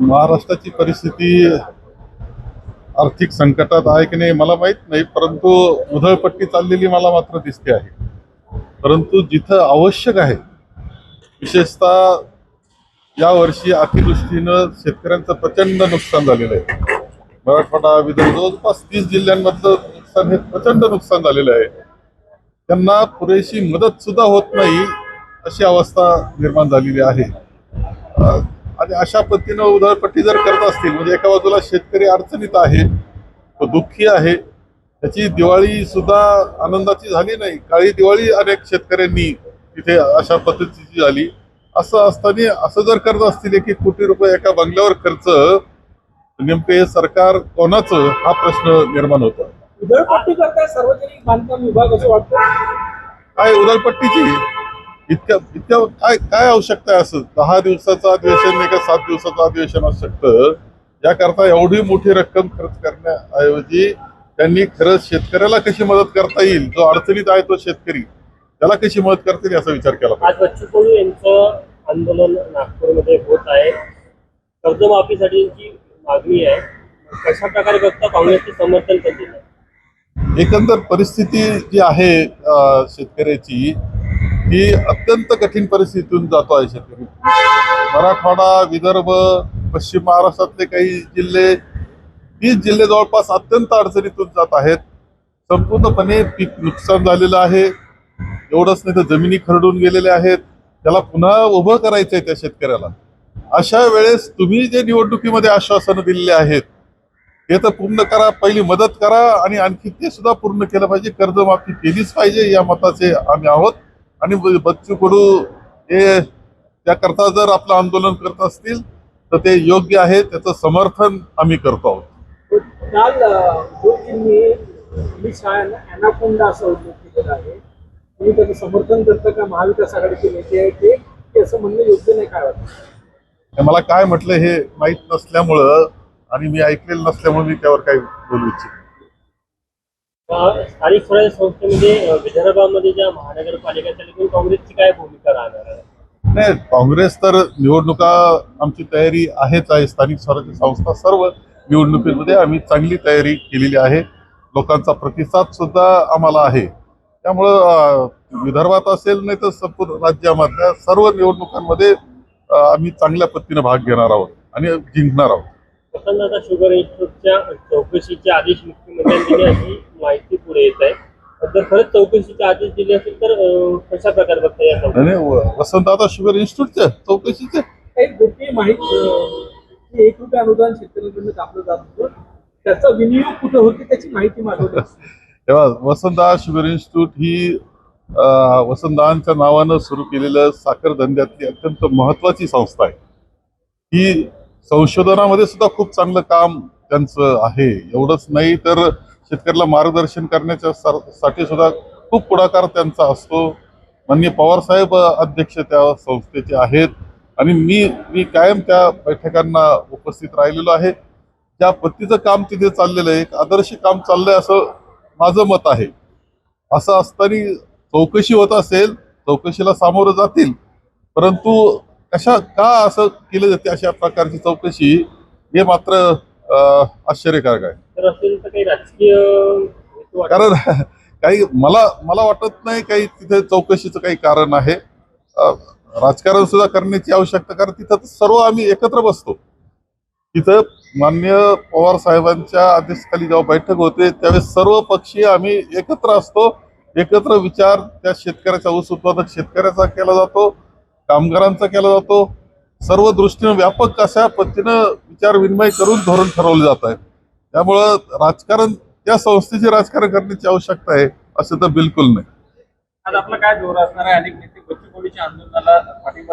महाराष्ट्राची परिस्थिती आर्थिक संकटात आहे की नाही मला माहीत नाही परंतु उधळपट्टी चाललेली मला मात्र दिसते आहे. परंतु जिथं आवश्यक आहे विशेषतः यावर्षी अतिवृष्टीनं शेतकऱ्यांचं प्रचंड नुकसान झालेलं आहे. मराठवाडा विदर्भ जवळपास तीस जिल्ह्यांमधलं नुकसान हे प्रचंड नुकसान झालेलं आहे. त्यांना पुरेशी मदत सुद्धा होत नाही अशी अवस्था निर्माण झालेली आहे. आणि अशा पद्धतीनं उधळपट्टी जर करत असतील म्हणजे एका बाजूला शेतकरी अडचणीत आहे तो दुःखी आहे त्याची दिवाळी सुद्धा आनंदाची झाली नाही. काळी दिवाळी अनेक शेतकऱ्यांनी तिथे अशा पद्धतीची झाली. असं असताना असं जर करत असतील एक एक कोटी रुपये एका बंगल्यावर खर्च नेमकं हे सरकार कोणाचं हा प्रश्न निर्माण होतो. उधळपट्टी करताय सार्वजनिक बांधकाम विभाग असं वाटतं काय उधळपट्टीची? इतक्या इतक्या काय काय आवश्यकता आहे असं? दहा दिवसाचं अधिवेशन नाही का सात दिवसाचं अधिवेशन असू शकतं. याकरता एवढी मोठी रक्कम खर्च करण्याऐवजी त्यांनी खरंच शेतकऱ्याला कशी मदत करता येईल? जो अडचणीत आहे तो शेतकरी. त्याला कशी मदत करता येईल याचा विचार केला आज बच्चू कडू यांचं आंदोलन नागपूरमध्ये होत आहे. कर्जमाफीसाठीची मागणी आहे कशा प्रकारे बघता काँग्रेसचे समर्थन करतील एकंदर परिस्थिती जी आहे शेतकऱ्याची ही अत्यंत कठीण परिस्थितीतून जातो आहे शेतकरी. मराठवाडा विदर्भ पश्चिम महाराष्ट्रातले काही जिल्हे तीस जिल्हे जवळपास अत्यंत अडचणीतून जात आहेत. संपूर्णपणे पीक नुकसान झालेलं आहे. एवढंच नाही तर जमिनी खरडून गेलेल्या आहेत. त्याला पुन्हा उभं करायचं आहे त्या शेतकऱ्याला. अशा वेळेस तुम्ही जे निवडणुकीमध्ये आश्वासनं दिलेले आहेत हे तर पूर्ण करा पहिली मदत करा आणि आणखी ते सुद्धा पूर्ण केलं पाहिजे. कर्जमाफी केलीच पाहिजे या मताचे आम्ही आहोत. आणि बच्चू कडू हे त्याकरता जर आपलं आंदोलन करत असतील तर ते योग्य आहे त्याचं समर्थन आम्ही करतो आहोत. काल अॅनाकोंडा असं उल्लेख केलेला आहे. तुम्ही त्याचं समर्थन करता का? महाविकास आघाडीचे नेते आहेत ते. की असं म्हणणं योग्य नाही काय वाटतं? मला काय म्हटलं हे माहीत नसल्यामुळं आणि मी ऐकलेलं नसल्यामुळे मी त्यावर काही बोलू इच्छित स्थानिक स्वराज्य संस्थेमध्ये अं, विदर्भामध्ये ज्या महानगरपालिका काँग्रेसची काय भूमिका राहणार आहे? नाही काँग्रेस तर निवडणुका आमची तयारी आहेच आहे. स्थानिक स्वराज्य संस्था सर्व निवडणुकीमध्ये आम्ही चांगली तयारी केलेली आहे. लोकांचा प्रतिसाद सुद्धा आम्हाला आहे. त्यामुळं विदर्भात असेल नाही तर संपूर्ण राज्यामधल्या सर्व निवडणुकांमध्ये आम्ही चांगल्या पद्धतीने भाग घेणार आहोत आणि जिंकणार आहोत. शुगर इन्स्टिट्यूटच्या चौकशीचे आदेश मुख्यमंत्र्यांनी माहिती पुढे येत आहे. जर खरंच चौकशीचे आदेश दिले असेल तर कशा प्रकारे बघता या चौकशी आणि व- वसंतदादा शुगर इन्स्टिट्यूटच्या चौकशीचे? एक गोष्टी माहिती एक रुपये अनुदान शेतकऱ्यांकडून कापलं जात होतं. त्याचा विनियोग कुठे होते त्याची माहिती मागवली तेव्हा वसंतदास शुगर इन्स्टिट्यूट ही अं, वसंतदादांच्या नावानं सुरू केलेलं साखर धंद्यातली अत्यंत महत्वाची संस्था आहे. ही संशोधनामध्ये सुद्धा खूप चांगलं काम त्यांचं आहे. एवढंच नाही तर शेतकऱ्याला मार्गदर्शन करण्याच्या साठी सुद्धा खूप पुढाकार त्यांचा असतो. माननीय पवार साहेब अध्यक्ष त्या संस्थेचे आहेत. आणि मी मी कायम त्या बैठकांना उपस्थित राहिलेलो आहे. ज्या पद्धतीचं काम तिथे चाललेलं आहे एक आदर्श काम चाललंय असं माझं मत आहे. असं असताना चौकशी होत असेल चौकशीला सामोरं जातील. परंतु कशा का असं केलं जाते अशा प्रकारची चौकशी हे मात्र आश्चर्यकारक आहे. असेल तर काही राजकीय? कारण काही मला मला वाटत नाही काही तिथे चौकशीचं काही कारण आहे. राजकारण सुद्धा करण्याची आवश्यकता कारण तिथं सर्व आम्ही एकत्र बसतो. तिथं मान्य पवार साहेबांच्या आदेशाखाली जेव्हा बैठक होते त्यावेळेस सर्व पक्षीय आम्ही एकत्र असतो. एकत्र विचार त्या शेतकऱ्याचा ऊस उत्पादक शेतकऱ्याचा केला जातो कामगारांचा केला जातो. सर्व दृष्टीनं व्यापक अशा पद्धतीनं विचार विनिमय करून धोरण ठरवलं जात आहे. त्यामुळं राजकारण त्या संस्थेचे राजकारण करण्याची आवश्यकता आहे असं तर बिलकुल नाही. आज आपला काय जोर असणार आहे? अनेक नेते बच्चू कडूच्या आंदोलनाला पाठिंबा